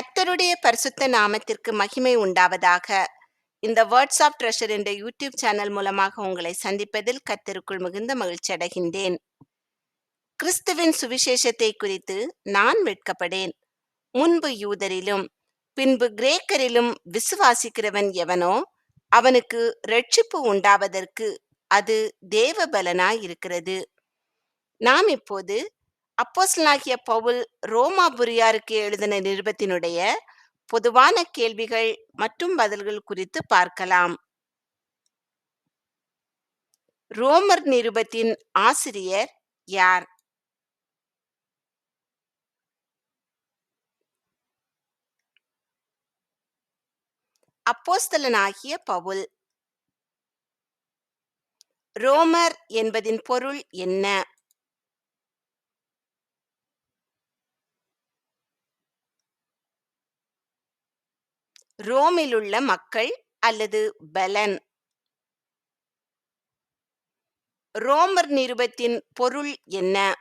கர்த்தருடைய பரிசுத்த நாமத்திற்கு மகிமை உண்டாவதாக. இந்த வேர்ட்ஸ் ஆஃப் ட்ரெஷர் என்ற யூடியூப் சேனல் மூலமாக உங்களை சந்திப்பதில் கர்த்தருக்குள் மிகுந்த மகிழ்ச்சி அடைகின்றேன். கிறிஸ்துவின் சுவிசேஷத்தை குறித்து நான் வெட்கப்படேன். முன்பு யூதரிலும் பின்பு கிரேக்கரிலும் விசுவாசிக்கிறவன் எவனோ அவனுக்கு ரட்சிப்பு உண்டாவதற்கு அது தேவ பலனாயிருக்கிறது நாம் இப்போது அப்போஸ்தலனாகிய பவுல் ரோமாபுரியாருக்கு எழுதின நிருபத்தினுடைய பொதுவான கேள்விகள் மற்றும் பதில்கள் குறித்து பார்க்கலாம். ரோமர் நிருபத்தின் ஆசிரியர் யார்? அப்போஸ்தலனாகிய பவுல். ரோமர் என்பதின் பொருள் என்ன? ரோமிலுள்ள மக்கள் அல்லது பலன். ரோமர் நிருபத்தின் பொருள் என்ன?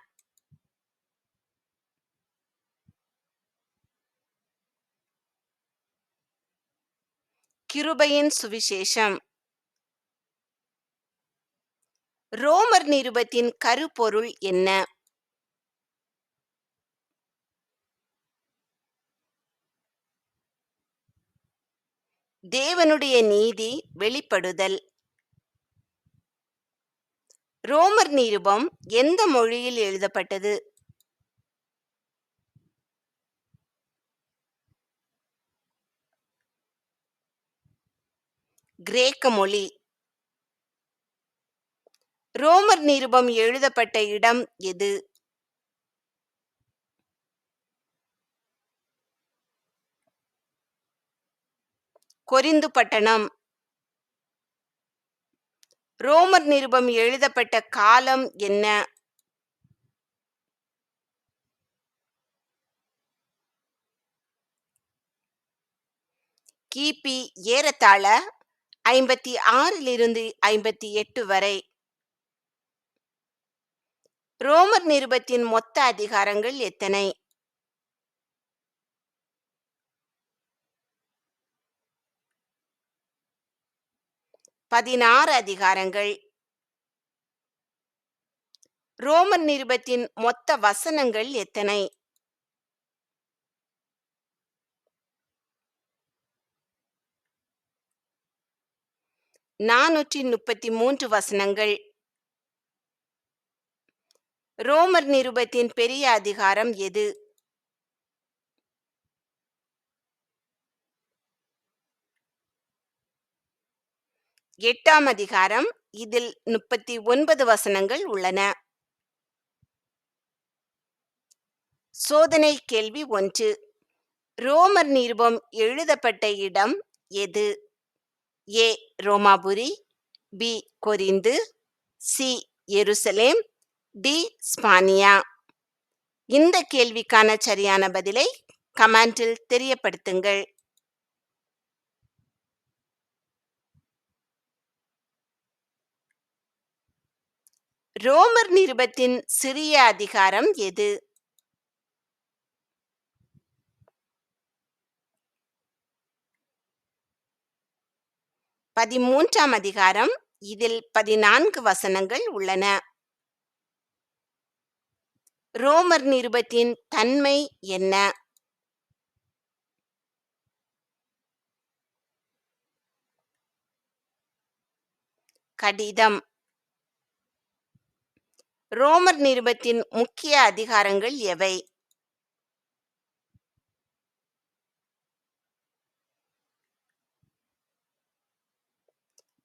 கிருபையின் சுவிசேஷம். ரோமர் நிருபத்தின் கருப்பொருள் என்ன? தேவனுடைய நீதி வெளிப்படுதல். ரோமர் நிருபம் எந்த மொழியில் எழுதப்பட்டது? கிரேக்க மொழி. ரோமர் நிருபம் எழுதப்பட்ட இடம் எது? கொரிந்து பட்டணம். ரோமர் நிருபம் எழுதப்பட்ட காலம் என்ன? கிபி ஏறத்தாழ ஐம்பத்தி ஆறிலிருந்து ஐம்பத்தி எட்டு வரை. ரோமர் நிருபத்தின் மொத்த அதிகாரங்கள் எத்தனை? பதினாறு அதிகாரங்கள். ரோமர் நிருபத்தின் மொத்த வசனங்கள் எத்தனை? நானூற்றி முப்பத்தி மூன்று வசனங்கள். ரோமர் நிருபத்தின் பெரிய அதிகாரம் எது? எட்டாம் அதிகாரம் இதில் முப்பத்தி ஒன்பது வசனங்கள் உள்ளன. சோதனை கேள்வி ஒன்று. ரோமர் நிருபம் எழுதப்பட்ட இடம் எது? ஏ. ரோமாபுரி பி. கொரிந்து சி. எருசலேம் டி. ஸ்பானியா. இந்த கேள்விக்கான சரியான பதிலை கமெண்டில் தெரியப்படுத்துங்கள். ரோமர் நிருபத்தின் சிறிய அதிகாரம் எது? பதிமூன்றாம் அதிகாரம். இதில் பதினான்கு வசனங்கள் உள்ளன. ரோமர் நிருபத்தின் தன்மை என்ன? கடிதம். ரோமர் நிருபத்தின் முக்கிய அதிகாரங்கள் எவை?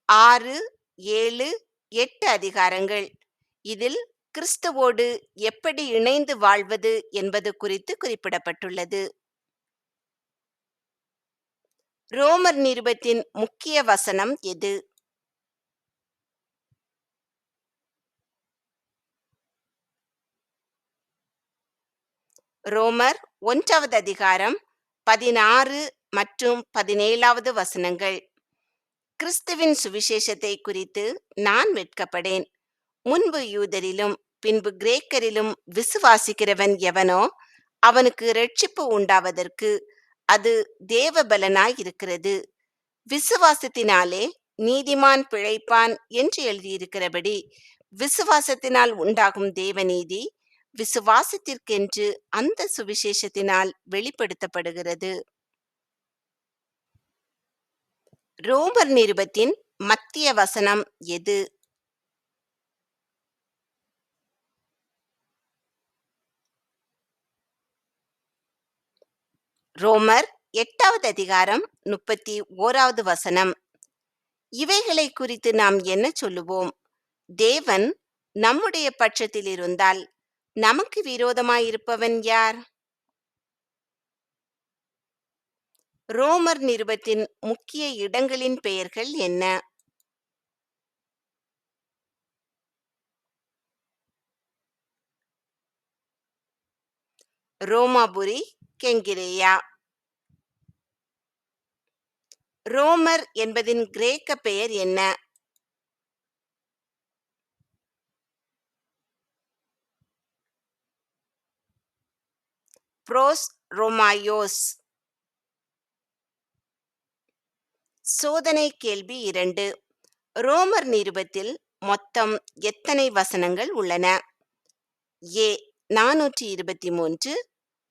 ஆறு ஏழு எட்டு அதிகாரங்கள். இதில் கிறிஸ்துவோடு எப்படி இணைந்து வாழ்வது என்பது குறித்து குறிப்பிடப்பட்டுள்ளது. ரோமர் நிருபத்தின் முக்கிய வசனம் எது? ரோமர் ஒன்றாவது அதிகாரம் பதினாறு மற்றும் பதினேழாவது வசனங்கள். கிறிஸ்துவின் சுவிசேஷத்தை குறித்து நான் வெட்கப்படேன். முன்பு யூதரிலும் பின்பு கிரேக்கரிலும் விசுவாசிக்கிறவன் எவனோ அவனுக்கு ரட்சிப்பு உண்டாவதற்கு அது தேவ பலனாய் இருக்கிறது. விசுவாசத்தினாலே நீதிமான் பிழைப்பான் என்று எழுதியிருக்கிறபடி விசுவாசத்தினால் உண்டாகும் தேவநீதி விசுவாசத்திற்கென்று அந்த சுவிசேஷத்தினால் வெளிப்படுத்தப்படுகிறது. ரோமர் நிருபத்தின் மத்திய வசனம் எது? ரோமர் எட்டாவது அதிகாரம் முப்பத்தி ஓராவது வசனம். இவைகளை குறித்து நாம் என்ன சொல்லுவோம்? தேவன் நம்முடைய பட்சத்தில் இருந்தால் நமக்கு விரோதமாயிருப்பவன் யார்? ரோமர் நிருபத்தின் முக்கிய இடங்களின் பெயர்கள் என்ன? ரோமாபுரி கெங்கிரேயா. ரோமர் என்பதின் கிரேக்க பெயர் என்ன? புரோஸ் ரோமாயோஸ் சோதனை கேள்வி இரண்டு. ரோமர் நிருபத்தில் மொத்தம் எத்தனை வசனங்கள் உள்ளன? ஏ நானூற்றி இருபத்தி மூன்று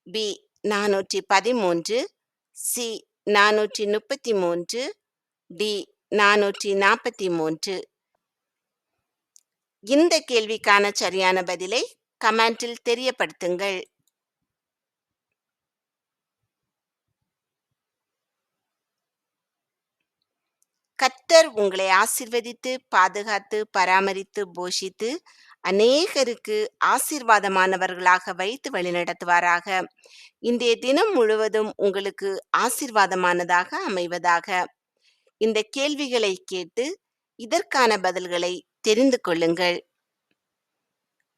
பி நானூற்றி பதிமூன்று சி நானூற்றி முப்பத்தி மூன்று டி நானூற்றி நாற்பத்தி மூன்று இந்த கேள்விக்கான சரியான பதிலை கமெண்டில் தெரியப்படுத்துங்கள். கத்தர் உங்களை ஆசிர்வதித்து பாதுகாத்து பராமரித்து போஷித்து அநேகருக்கு ஆசீர்வாதமானவர்களாக வைத்து வழிநடத்துவாராக இன்றைய தினம் முழுவதும் உங்களுக்கு ஆசீர்வாதமானதாக அமைவதாக. இந்த கேள்விகளை கேட்டு இதற்கான பதில்களை தெரிந்து கொள்ளுங்கள்.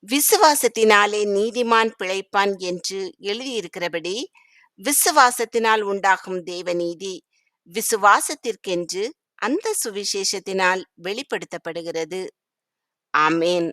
விசுவாசத்தினாலே நீதிமான் பிழைப்பான் என்று எழுதியிருக்கிறபடி விசுவாசத்தினால் உண்டாகும் தேவநீதி விசுவாசத்திற்கென்று அந்த சுவிசேஷத்தினால் வெளிப்படுத்தப்படுகிறது. ஆமேன்.